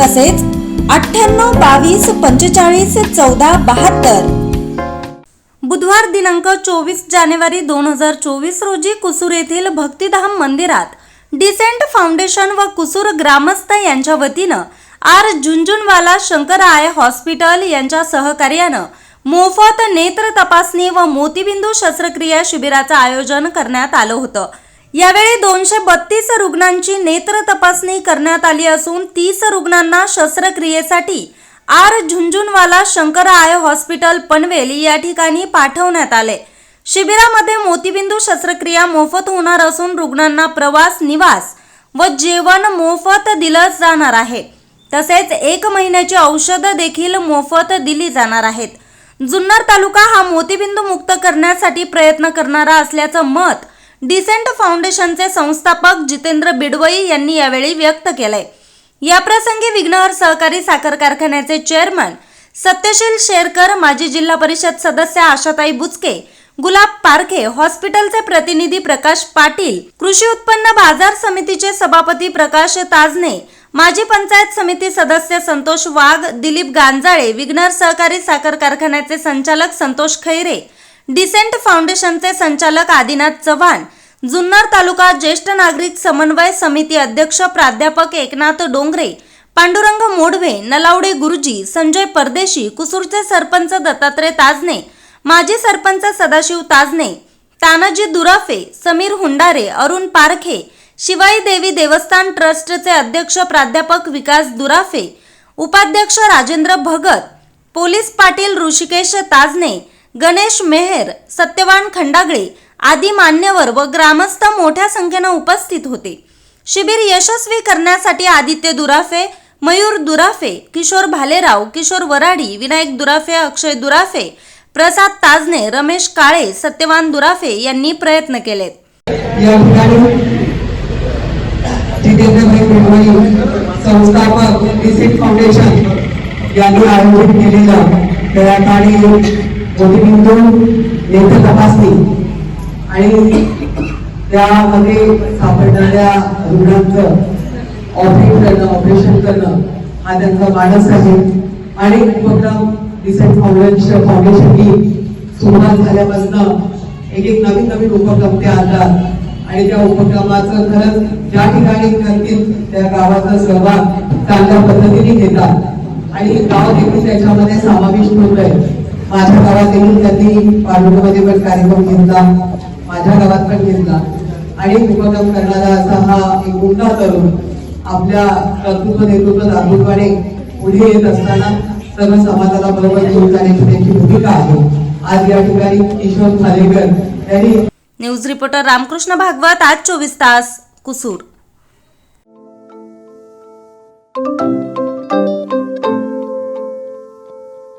तसेच अठ्ठ्याण्णव बावीस पंचेचाळीस चौदा बहात्तर. बुधवार दिनांक चोवीस जानेवारी दोन हजार चोवीस रोजी कुसूर येथील भक्तिधाम मंदिरात डिसेंट फाउंडेशन व कुसूर ग्रामस्थ यांच्या वतीनं R Jhunjhunwala Shankar eye hospital यांच्या सहकार्यानं मोफत नेत्र तपासणी व मोतीबिंदू शस्त्रक्रिया शिबिराचं आयोजन करण्यात आलं होतं. यावेळी दोनशे बत्तीस रुग्णांची नेत्र तपासणी करण्यात आली असून तीस रुग्णांना शस्त्रक्रियेसाठी R Jhunjhunwala Shankar eye hospital Panvel या ठिकाणी पाठवण्यात आले. शिबिरामध्ये मोतीबिंदू शस्त्रक्रिया मोफत होणार असून रुग्णांना प्रवास निवास व जेवण मोफत दिलं जाणार आहे. तसेच एक महिन्याची औषधं देखील मोफत दिली जाणार आहेत. जुन्नर तालुका हा मोतीबिंदू मुक्त करण्यासाठी प्रयत्न करणारा असल्याचं मत डिसेंट फाउंडेशनचे संस्थापक जितेंद्र बिडवई यांनी यावेळी व्यक्त केलंय. याप्रसंगी विघ्नहर सहकारी साखर कारखान्याचे चेअरमन सत्यशील शेरकर माजी जिल्हा परिषद सदस्य आशाताई बुचके गुलाब पारखे हॉस्पिटलचे प्रतिनिधी प्रकाश पाटील कृषी उत्पन्न बाजार समितीचे सभापती प्रकाश ताजने माजी पंचायत समिती सदस्य संतोष वाघ दिलीप गांजाळे विघ्नर सहकारी साखर कारखान्याचे संचालक संतोष खैरे डिसेंट फाउंडेशनचे संचालक आदिनाथ चव्हाण जुन्नर तालुका ज्येष्ठ नागरिक समन्वय समिती अध्यक्ष प्राध्यापक एकनाथ डोंगरे पांडुरंग मोडवे नलावडे गुरुजी संजय परदेशी कुसूरचे सरपंच दत्तात्रय ताजने माजी सरपंच सदाशिव ताजने तानाजी दुराफे समीर हुंडारे अरुण पारखे शिवाई देवी देवस्थान ट्रस्टचे अध्यक्ष प्राध्यापक विकास दुराफे उपाध्यक्ष राजेंद्र भगत पोलीस पाटील ऋषिकेश ताजने गणेश मेहर सत्यवान खंडागळे आदी मान्यवर व ग्रामस्थ मोठ्या संख्येनं उपस्थित होते. शिबिर यशस्वी करण्यासाठी आदित्य दुराफे मयूर दुराफे किशोर भालेराव किशोर वराडी विनायक दुराफे अक्षय दुराफे प्रसाद ताजने रमेश काळे सत्यवान दुराफे यांनी प्रयत्न केलेत. संस्थापक फाउंडेशन यांनी आयोजित केलेल्या मोतीबिंदू नेत्र तपासणी आणि त्यामध्ये सापडणाऱ्या रुग्णांचं ऑपरेट करणं ऑपरेशन करणं हा त्यांचा मानस आहे. आणि उपक्रम रिसेंट फाउंडेशन फाउंडेशननी सुरुवात झाल्यापासून एक एक नवीन नवीन उपक्रम ते आणतात आणि त्या उपक्रमाचं खरंच ज्या ठिकाणी करतील त्या गावाचा सहभाग चांगल्या पद्धतीने घेतात. आणि गाव देखील त्याच्यामध्ये समाविष्ट होत आहे माझ्या गावात येऊन त्यांनी पांडुमध्ये पण कार्यक्रम घेतला माझ्या गावात पण घेतला. आणि उपक्रम करणारा असा हा एक मोठा तरुण आपल्या कर्तृत्व नेतृत्व दाखवणे पुढे येत असताना सर्व समाजाला बरोबर घेऊन जाण्याची त्यांची भूमिका आहे. आज या ठिकाणी किशोर खालेकर यांनी न्यूज रिपोर्टर रामकृष्ण भागवत आज चोवीस तास कुसूर.